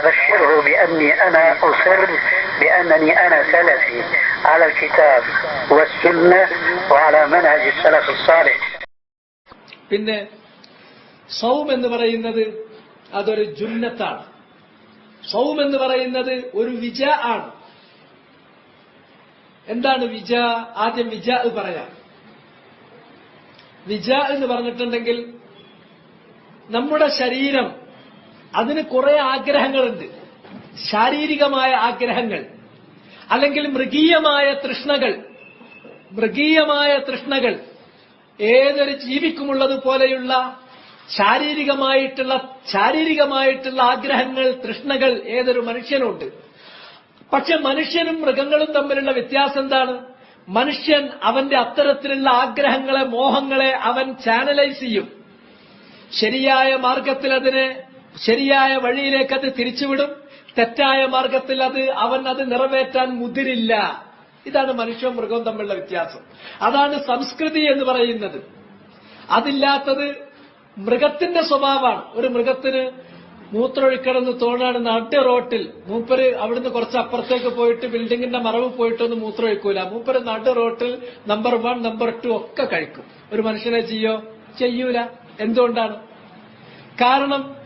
فبشره بأني أنا أصر بأنني أنا سلفي على الكتاب والسنة وعلى منهج السلف الصالح പിന്നെ സൗം എന്ന് പറയുന്നത് അതൊരു ജുന്നത്താണ് സൗം എന്ന് പറയുന്നത് ഒരു വിജ ആണ് എന്താണ് വിജ ആദ്യം വിജ പറയാം വിജ എന്ന് പറഞ്ഞിട്ടുണ്ടെങ്കിൽ നമ്മുടെ ശരീരം അതിന് കുറെ ആഗ്രഹങ്ങളുണ്ട്. ശാരീരികമായ ആഗ്രഹങ്ങൾ അല്ലെങ്കിൽ മൃഗീയമായ തൃഷ്ണകൾ. മൃഗീയമായ തൃഷ്ണകൾ ഏതൊരു ജീവിക്കുമുള്ളതുപോലെയുള്ള ശാരീരികമായിട്ടുള്ള ശാരീരികമായിട്ടുള്ള ആഗ്രഹങ്ങൾ തൃഷ്ണകൾ ഏതൊരു മനുഷ്യനുണ്ട്. പക്ഷെ മനുഷ്യനും മൃഗങ്ങളും തമ്മിലുള്ള വ്യത്യാസം എന്താണ്? മനുഷ്യൻ അവന്റെ അത്തരത്തിലുള്ള ആഗ്രഹങ്ങളെ മോഹങ്ങളെ അവൻ ചാനലൈസ് ചെയ്യും. ശരിയായ മാർഗത്തിൽ അതിനെ ശരിയായ വഴിയിലേക്ക് അത് തിരിച്ചുവിടും. തെറ്റായ മാർഗത്തിൽ അത് അവൻ അത് നിറവേറ്റാൻ മുതിരില്ല. ഇതാണ് മനുഷ്യവും മൃഗവും തമ്മിലുള്ള വ്യത്യാസം. അതാണ് സംസ്കൃതി എന്ന് പറയുന്നത്. അതില്ലാത്തത് മൃഗത്തിന്റെ സ്വഭാവമാണ്. ഒരു മൃഗത്തിന് മൂത്രമൊഴിക്കണമെന്ന് തോന്നാണ് നട്ട് റോട്ടിൽ. മൂപ്പര് അവിടുന്ന് കുറച്ച് അപ്പുറത്തേക്ക് പോയിട്ട് ബിൽഡിങ്ങിന്റെ മറവ് പോയിട്ടൊന്നും മൂത്രമൊഴിക്കൂല. മൂപ്പര് നട്ട് റോട്ടിൽ നമ്പർ വൺ നമ്പർ ടു ഒക്കെ കഴിക്കും. ഒരു മനുഷ്യനെ ചെയ്യോ? ചെയ്യൂല. എന്തുകൊണ്ടാണ്? കാരണം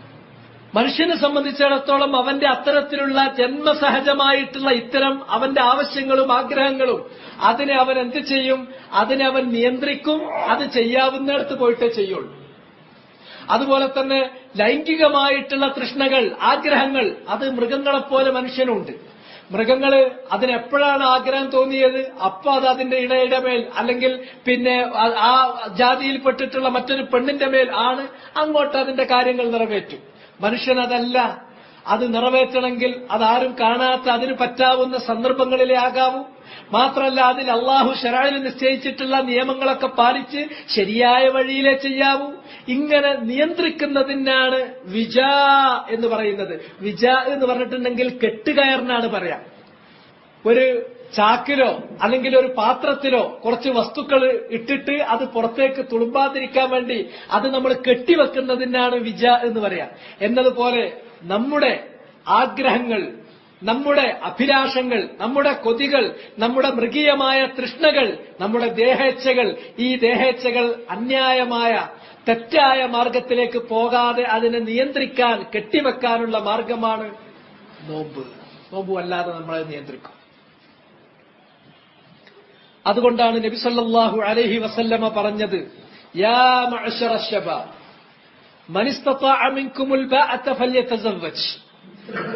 മനുഷ്യനെ സംബന്ധിച്ചിടത്തോളം അവന്റെ അത്തരത്തിലുള്ള ജന്മസഹജമായിട്ടുള്ള ഇത്തരം അവന്റെ ആവശ്യങ്ങളും ആഗ്രഹങ്ങളും അതിനെ അവൻ എന്ത് ചെയ്യും? അതിനെ അവൻ നിയന്ത്രിക്കും. അത് ചെയ്യാവുന്നിടത്ത് പോയിട്ടേ ചെയ്യുള്ളൂ. അതുപോലെ തന്നെ ലൈംഗികമായിട്ടുള്ള തൃഷ്ണകൾ ആഗ്രഹങ്ങൾ അത് മൃഗങ്ങളെപ്പോലെ മനുഷ്യനുണ്ട്. മൃഗങ്ങൾ അതിനെപ്പോഴാണ് ആഗ്രഹം തോന്നിയത്? അപ്പൊ അത് അതിന്റെ ഇടയുടെ മേൽ അല്ലെങ്കിൽ പിന്നെ ആ ജാതിയിൽപ്പെട്ടിട്ടുള്ള മറ്റൊരു പെണ്ണിന്റെ മേൽ ആണ്. അങ്ങോട്ട് അതിന്റെ കാര്യങ്ങൾ നിറവേറ്റും. മനുഷ്യൻ അതല്ല അത് നിറവേറ്റണമെങ്കിൽ അതാരും കാണാത്ത അതിന് പറ്റാവുന്ന സന്ദർഭങ്ങളിലേ ആകാവൂ. മാത്രമല്ല അതിൽ അള്ളാഹു ഷറായിൽ നിശ്ചയിച്ചിട്ടുള്ള നിയമങ്ങളൊക്കെ പാലിച്ച് ശരിയായ വഴിയിലേ ചെയ്യാവൂ. ഇങ്ങനെ നിയന്ത്രിക്കുന്നതിനാണ് വിജ എന്ന് പറയുന്നത്. വിജ എന്ന് പറഞ്ഞിട്ടുണ്ടെങ്കിൽ കെട്ടുകയറിനാണ് പറയാം. ഒരു ചാക്കിലോ അല്ലെങ്കിൽ ഒരു പാത്രത്തിലോ കുറച്ച് വസ്തുക്കൾ ഇട്ടിട്ട് അത് പുറത്തേക്ക് തുളുമ്പാതിരിക്കാൻ വേണ്ടി അത് നമ്മൾ കെട്ടിവെക്കുന്നതിനാണ് വിജ എന്ന് പറയാം. എന്നതുപോലെ നമ്മുടെ ആഗ്രഹങ്ങൾ നമ്മുടെ അഭിലാഷങ്ങൾ നമ്മുടെ കൊതികൾ നമ്മുടെ മൃഗീയമായ തൃഷ്ണകൾ നമ്മുടെ ദേഹേച്ഛകൾ ഈ ദേഹേച്ഛകൾ അന്യായമായ തെറ്റായ മാർഗത്തിലേക്ക് പോകാതെ അതിനെ നിയന്ത്രിക്കാൻ കെട്ടിവെക്കാനുള്ള മാർഗമാണ് നോമ്പ്. നോമ്പ് അല്ലാതെ നമ്മളെ നിയന്ത്രിക്കും. അതുകൊണ്ടാണ് നബി സല്ലാഹു അലഹി വസല്ലമ പറഞ്ഞത് യാ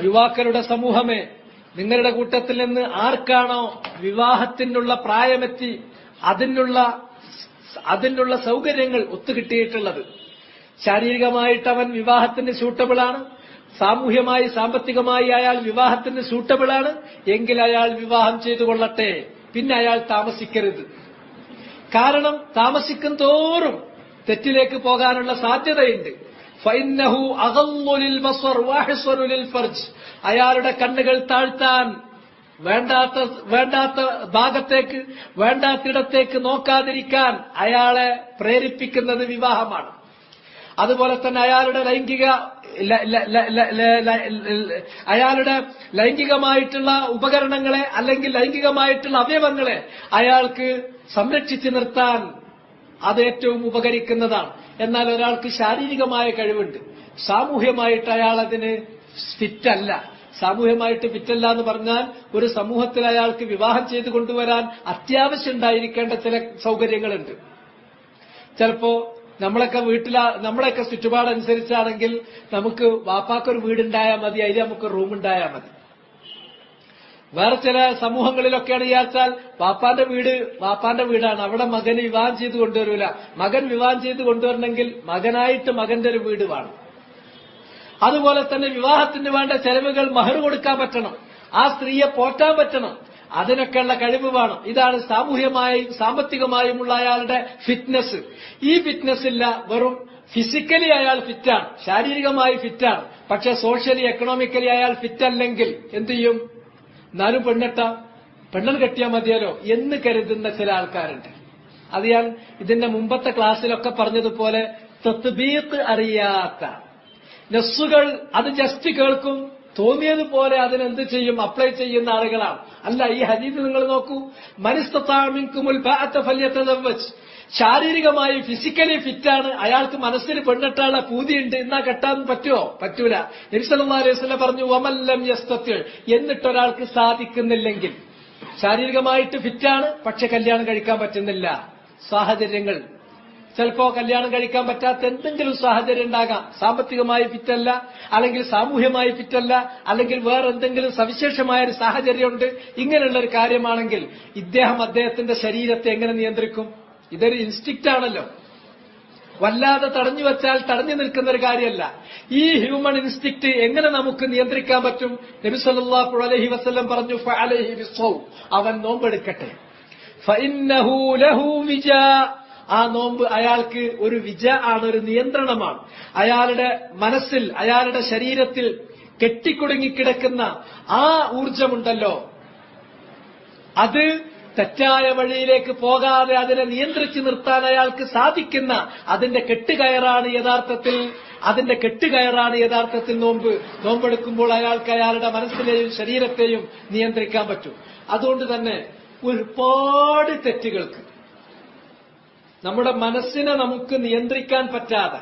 യുവാക്കളുടെ സമൂഹമേ നിങ്ങളുടെ കൂട്ടത്തിൽ നിന്ന് ആർക്കാണോ വിവാഹത്തിനുള്ള പ്രായമെത്തി അതിനുള്ള അതിനുള്ള സൗകര്യങ്ങൾ ഒത്തുകിട്ടിയിട്ടുള്ളത്? ശാരീരികമായിട്ട് അവൻ വിവാഹത്തിന് സൂട്ടബിൾ ആണ് സാമൂഹ്യമായി സാമ്പത്തികമായി അയാൾ വിവാഹത്തിന് സൂട്ടബിൾ ആണ് എങ്കിൽ അയാൾ വിവാഹം ചെയ്തു കൊള്ളട്ടെ പിന്നെ അയാൾ താമസിക്കരുത്. കാരണം താമസിക്കും തോറും തെറ്റിലേക്ക് പോകാനുള്ള സാധ്യതയുണ്ട്. അഗല്ലുലിൽ ബസ്വർ വാഹിസ്വരുലിൽ ഫർജ്. അയാളുടെ കണ്ണുകൾ താഴ്ത്താൻ വേണ്ടാത്ത വേണ്ടാത്ത ഭാഗത്തേക്ക് വേണ്ടാത്തിടത്തേക്ക് നോക്കാതിരിക്കാൻ അയാളെ പ്രേരിപ്പിക്കുന്നത് വിവാഹമാണ്. അതുപോലെ തന്നെ അയാളുടെ ലൈംഗിക അയാളുടെ ലൈംഗികമായിട്ടുള്ള ഉപകരണങ്ങളെ അല്ലെങ്കിൽ ലൈംഗികമായിട്ടുള്ള അവയവങ്ങളെ അയാൾക്ക് സംരക്ഷിച്ചു നിർത്താൻ അത് ഏറ്റവും ഉപകരിക്കുന്നതാണ്. എന്നാൽ ഒരാൾക്ക് ശാരീരികമായ കഴിവുണ്ട്. സാമൂഹ്യമായിട്ട് അയാൾ അതിന് ഫിറ്റല്ല. സാമൂഹ്യമായിട്ട് ഫിറ്റല്ല എന്ന് പറഞ്ഞാൽ ഒരു സമൂഹത്തിൽ അയാൾക്ക് വിവാഹം ചെയ്ത് കൊണ്ടുവരാൻ അത്യാവശ്യം ഉണ്ടായിരിക്കേണ്ട ചില സൗകര്യങ്ങളുണ്ട്. ചിലപ്പോ നമ്മളൊക്കെ വീട്ടില നമ്മളൊക്കെ ചുറ്റുപാടനുസരിച്ചാണെങ്കിൽ നമുക്ക് വാപ്പാക്കൊരു വീടുണ്ടായാൽ മതി അതിൽ നമുക്ക് റൂം ഉണ്ടായാൽ മതി. വേറെ ചില സമൂഹങ്ങളിലൊക്കെയാണ് വിചാരിച്ചാൽ വാപ്പാന്റെ വീട് വാപ്പാന്റെ വീടാണ്. അവിടെ മകന് വിവാഹം ചെയ്ത് കൊണ്ടുവരൂല. മകൻ വിവാഹം ചെയ്ത് കൊണ്ടുവരണമെങ്കിൽ മകനായിട്ട് മകന്റെ ഒരു വീട് വേണം. അതുപോലെ തന്നെ വിവാഹത്തിന് വേണ്ട ചെലവുകൾ മഹർ കൊടുക്കാൻ പറ്റണം. ആ സ്ത്രീയെ പോറ്റാൻ പറ്റണം. അതിനൊക്കെയുള്ള കഴിവ് വേണം. ഇതാണ് സാമൂഹ്യമായും സാമ്പത്തികമായുമുള്ള അയാളുടെ ഫിറ്റ്നസ് ഈ ഫിറ്റ്നസ് ഇല്ല വെറും ഫിസിക്കലി അയാൾ ഫിറ്റാണ് ശാരീരികമായി ഫിറ്റാണ് പക്ഷെ സോഷ്യലി എക്കണോമിക്കലി അയാൾ ഫിറ്റ് അല്ലെങ്കിൽ എന്ത് ചെയ്യും? എന്നാലും പെണ്ണെട്ട പെണ്ണൻ കെട്ടിയാൽ മതിയല്ലോ എന്ന് കരുതുന്ന ചില ആൾക്കാരുണ്ട്. അത് ഞാൻ ഇതിന്റെ മുമ്പത്തെ ക്ലാസ്സിലൊക്കെ പറഞ്ഞതുപോലെ തത്ബീത്ത് അറിയാത്ത. നസ്സുകൾ അത് ജസ്റ്റ് കേൾക്കും തോന്നിയതുപോലെ അതിനെന്ത് ചെയ്യും? അപ്ലൈ ചെയ്യുന്ന ആളുകളാണ്. അല്ല ഈ ഹരീത് നിങ്ങൾ നോക്കൂ. മനിസ്തത്താമിൻകുമുൽ ശാരീരികമായി ഫിസിക്കലി ഫിറ്റാണ് അയാൾക്ക് മനസ്സിന് പെണ്ണിട്ടാനുള്ള പൂതിയുണ്ട് എന്നാ കെട്ടാൻ പറ്റുമോ പറ്റൂല. നബിസല്ലാ പറഞ്ഞു വമല്ലം യസ്തത്തിൽ എന്നിട്ടൊരാൾക്ക് സാധിക്കുന്നില്ലെങ്കിൽ. ശാരീരികമായിട്ട് ഫിറ്റാണ് പക്ഷെ കല്യാണം കഴിക്കാൻ പറ്റുന്നില്ല. സാഹചര്യങ്ങൾ. ചിലപ്പോ കല്യാണം കഴിക്കാൻ പറ്റാത്ത എന്തെങ്കിലും സാഹചര്യം ഉണ്ടാകാം. സാമ്പത്തികമായി ഫിറ്റല്ല അല്ലെങ്കിൽ സാമൂഹ്യമായി ഫിറ്റല്ല അല്ലെങ്കിൽ വേറെ എന്തെങ്കിലും സവിശേഷമായ ഒരു സാഹചര്യമുണ്ട്. ഇങ്ങനെയുള്ള ഒരു കാര്യമാണെങ്കിൽ ഇദ്ദേഹം അദ്ദേഹത്തിന്റെ ശരീരത്തെ എങ്ങനെ നിയന്ത്രിക്കും? ഇതൊരു ഇൻസ്റ്റിക്റ്റ് ആണല്ലോ. വല്ലാതെ തടഞ്ഞു വെച്ചാൽ തടഞ്ഞു നിൽക്കുന്ന ഒരു കാര്യമല്ല. ഈ ഹ്യൂമൺ ഇൻസ്റ്റിക്ട് എങ്ങനെ നമുക്ക് നിയന്ത്രിക്കാൻ പറ്റും? നബി സല്ലല്ലാഹു അലൈഹി വസല്ലം പറഞ്ഞു അവൻ നോമ്പെടുക്കട്ടെ. ആ നോമ്പ് അയാൾക്ക് ഒരു വിജ ആണ് ഒരു നിയന്ത്രണമാണ്. അയാളുടെ മനസ്സിൽ അയാളുടെ ശരീരത്തിൽ കെട്ടിക്കുടുങ്ങിക്കിടക്കുന്ന ആ ഊർജമുണ്ടല്ലോ അത് തെറ്റായ വഴിയിലേക്ക് പോകാതെ അതിനെ നിയന്ത്രിച്ചു നിർത്താൻ അയാൾക്ക് സാധിക്കുന്ന അതിന്റെ കെട്ടുകയറാണ് യഥാർത്ഥത്തിൽ അതിന്റെ കെട്ടുകയറാണ് യഥാർത്ഥത്തിൽ നോമ്പ്. നോമ്പെടുക്കുമ്പോൾ അയാൾക്ക് അയാളുടെ മനസ്സിനെയും ശരീരത്തെയും നിയന്ത്രിക്കാൻ പറ്റും. അതുകൊണ്ട് തന്നെ ഒരുപാട് തെറ്റുകൾക്ക് നമ്മുടെ മനസ്സിനെ നമുക്ക് നിയന്ത്രിക്കാൻ പറ്റാതെ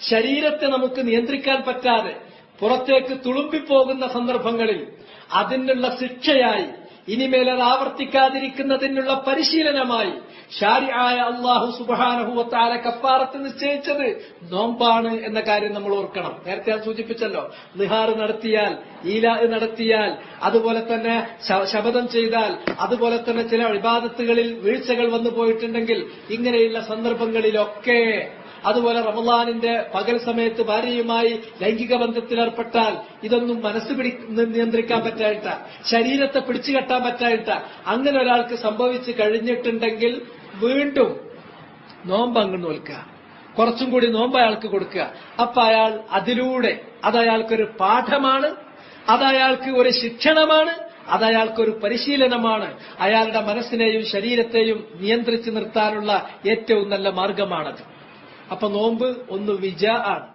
ശരീരത്തെ നമുക്ക് നിയന്ത്രിക്കാൻ പറ്റാതെ പുറത്തേക്ക് തുളുമ്പിപ്പോകുന്ന സന്ദർഭങ്ങളിൽ അതിനുള്ള ശിക്ഷയായി ഇനിമേൽ അത് ആവർത്തിക്കാതിരിക്കുന്നതിനുള്ള പരിശീലനമായി ഷാരിയായ അള്ളാഹു സുബാനഹുവത്താല കപ്പാറത്ത് നിശ്ചയിച്ചത് നോമ്പാണ് എന്ന കാര്യം നമ്മൾ ഓർക്കണം. നേരത്തെ അത് സൂചിപ്പിച്ചല്ലോ. നിഹാർ നടത്തിയാൽ ഈല നടത്തിയാൽ അതുപോലെ തന്നെ ശബദം ചെയ്താൽ അതുപോലെ തന്നെ ചില വിവാദത്തുകളിൽ വീഴ്ചകൾ വന്നു പോയിട്ടുണ്ടെങ്കിൽ ഇങ്ങനെയുള്ള സന്ദർഭങ്ങളിലൊക്കെ അതുപോലെ റമദാനിന്റെ പകൽ സമയത്ത് ഭാര്യയുമായി ലൈംഗിക ബന്ധത്തിലേർപ്പെട്ടാൽ ഇതൊന്നും മനസ്സ് പിടി നിയന്ത്രിക്കാൻ പറ്റായിട്ട ശരീരത്തെ പിടിച്ചു കെട്ടാൻ പറ്റായിട്ട അങ്ങനെ ഒരാൾക്ക് സംഭവിച്ചു കഴിഞ്ഞിട്ടുണ്ടെങ്കിൽ വീണ്ടും നോമ്പ് അങ്ങ് നോൽക്കുക. കുറച്ചും കൂടി നോമ്പ് അയാൾക്ക് കൊടുക്കുക. അപ്പൊ അയാൾ അതിലൂടെ അത് അയാൾക്കൊരു പാഠമാണ് അത് അയാൾക്ക് ഒരു ശിക്ഷണമാണ് അത് അയാൾക്കൊരു പരിശീലനമാണ്. അയാളുടെ മനസ്സിനെയും ശരീരത്തെയും നിയന്ത്രിച്ചു നിർത്താനുള്ള ഏറ്റവും നല്ല മാർഗമാണത്. അപ്പൊ നോമ്പ് ഒന്ന് വിജ ആണ്.